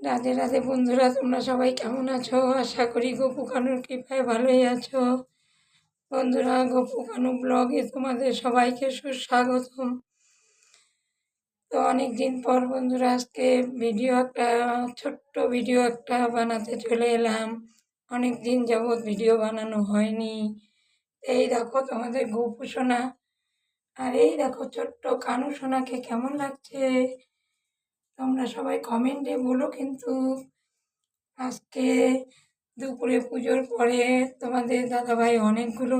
রাধে রাধে বন্ধুরা, তোমরা সবাই কেমন আছো? আশা করি গপু কানুর কৃপায় ভালোই আছো। বন্ধুরা, গপু কানু ব্লগে তোমাদের সবাইকে সুস্বাগতম। তো অনেক দিন পর বন্ধুরা, আজকে ভিডিও একটা, ছোট্ট ভিডিও একটা বানাতে চলে এলাম। অনেক দিন যাবৎ ভিডিও বানানো হয়নি। এই দেখো তোমাদের গপু সোনা। আর এই দেখো ছোট্ট কানু সোনাকে কেমন লাগছে? তোমরা সবাই কমেন্টে বলো কিন্তু। আজকে দুপুরে পুজোর পরে তোমাদের দাদাভাই অনেকগুলো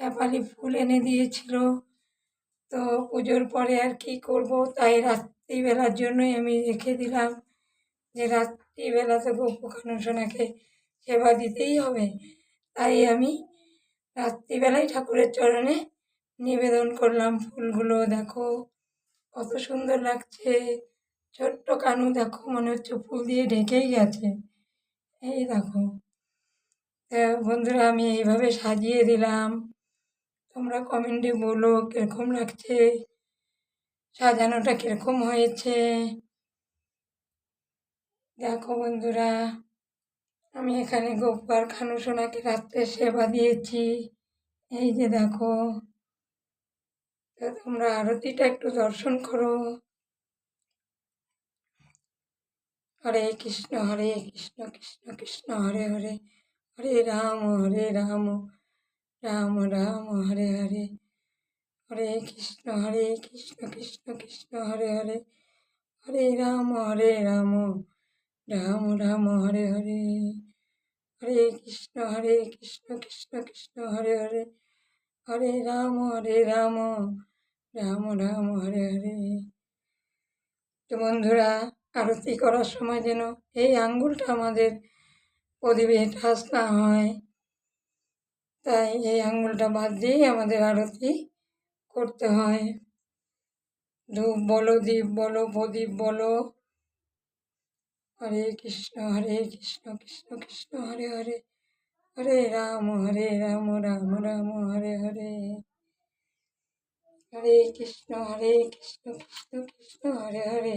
শেফালি ফুল এনে দিয়েছিল। তো পুজোর পরে আর কি করব, তাই রাত্রিবেলার জন্যই আমি রেখে দিলাম যে রাত্রিবেলাতে গপু সোনাকে সেবা দিতেই হবে। তাই আমি রাত্রিবেলায় ঠাকুরের চরণে নিবেদন করলাম ফুলগুলো। দেখো কত সুন্দর লাগছে। ছোট্ট কানু দেখো, মনে হচ্ছে ফুল দিয়ে ঢেকেই গেছে। এই দেখো। বন্ধুরা, আমি এইভাবে সাজিয়ে দিলাম। তোমরা কমেন্টে বলো কীরকম লাগছে, সাজানোটা কীরকম হয়েছে। দেখো বন্ধুরা, আমি এখানে গোপার খানু সোনাকে রাত্রে সেবা দিয়েছি। এই যে দেখো। তোমরা আরতিটা একটু দর্শন করো। হরে কৃষ্ণ হরে কৃষ্ণ কৃষ্ণ কৃষ্ণ, হরে হরে হরে রাম হরে রাম রাম রাম, হরে হরে হরে কৃষ্ণ হরে কৃষ্ণ কৃষ্ণ কৃষ্ণ, হরে হরে হরে রাম হরে রাম রাম রাম, হরে হরে হরে কৃষ্ণ হরে কৃষ্ণ কৃষ্ণ কৃষ্ণ, হরে হরে হরে রাম হরে রাম রাম রাম, হরে হরে। তো বন্ধুরা আরতি করার সময় যেন এই আঙ্গুলটা আমাদের প্রদীপে ঠাস না হয়। তাই এই আঙ্গুলটা বাদ দিয়েই আমাদের আরতি করতে হয়। ধূপ বলো দ্বীপ বলো, প্রদীপ বলো। হরে কৃষ্ণ হরে কৃষ্ণ কৃষ্ণ কৃষ্ণ, হরে হরে হরে রাম হরে রাম রাম রাম, হরে হরে। হরে কৃষ্ণ হরে কৃষ্ণ কৃষ্ণ কৃষ্ণ, হরে হরে।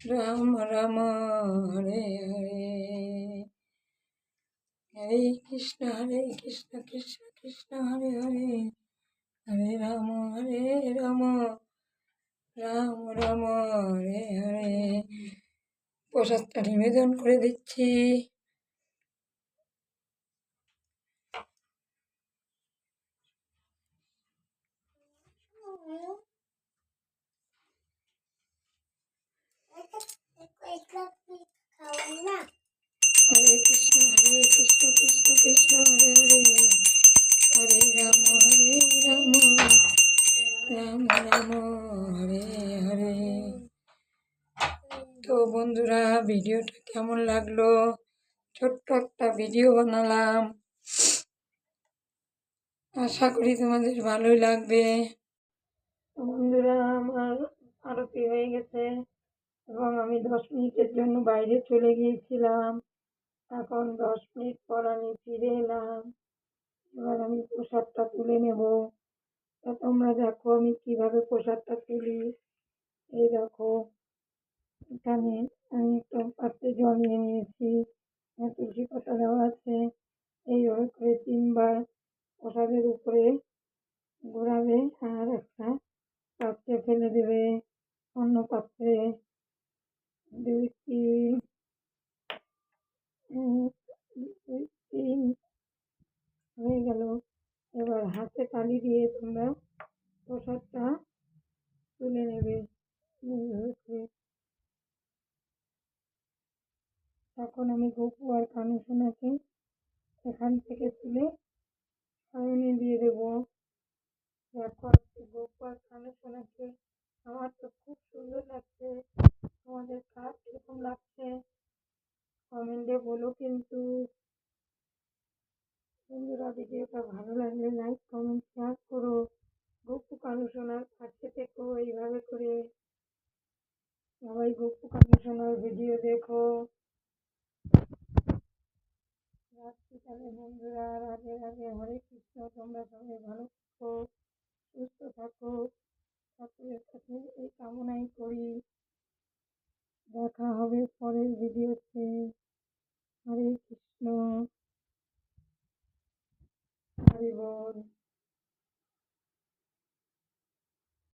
রাম রাম হরে হরে হরে কৃষ্ণ হরে কৃষ্ণ কৃষ্ণ কৃষ্ণ হরে হরে হরে রাম হরে রাম রাম রাম হরে হরে প্রসাদটা নিবেদন করে দিচ্ছি। হরে কৃষ্ণ হরে কৃষ্ণ কৃষ্ণ হরে হরে হরে রাম হরে রাম রাম রাম, হরে হরে। তো বন্ধুরা, ভিডিওটা কেমন লাগল? ছোট্ট একটা ভিডিও বানালাম। আশা করি তোমাদের ভালোই লাগবে। বন্ধুরা, আমার আরতি হয়ে গেছে এবং আমি দশ মিনিটের জন্য বাইরে চলে গিয়েছিলাম। এখন দশ মিনিট পর আমি ফিরে এলাম। এবার আমি প্রসাদটা তুলে নেব। তা তোমরা দেখো আমি কীভাবে প্রসাদটা তুলি। এই দেখো, এখানে আমি একটা পাত্রে জল নিয়ে নিয়েছি। তুলসী পাতা দেওয়া আছে। এইভাবে করে তিনবার প্রসাদের উপরে ঘোরাবে আর একটা পাত্রে ফেলে দেবে। অন্য পাত্রে। দুই তিন হয়ে গেল। এবার হাতে তালি দিয়ে তোমরা প্রসাদটা তুলে নেবে। তখন আমি গপু আর কানু সোনাকে এখান থেকে তুলে সামনে দিয়ে দেবো। দেখো, গপু আর কানু সোনাকে, আমার তো খুব সুন্দর লাগছে। বলো কিন্তু। বন্ধুরা, ভিডিওটা ভালো লাগলে লাইক কমেন্ট শেয়ার করো। গপু কানু সোনার পাশে থেকো, এইভাবে করে সবাই গপু কানু সোনার ভিডিও দেখো। রাখছি তাহলে বন্ধুরা, রাধে রাধে, হরে কৃষ্ণ, তোমরা সবাই ভালো থাকো, সুস্থ থাকো। ঠাকুরের কাছে এই কামনাই করি। দেখা হবে পরের ভিডিওতে। হরে কৃষ্ণ হরি বল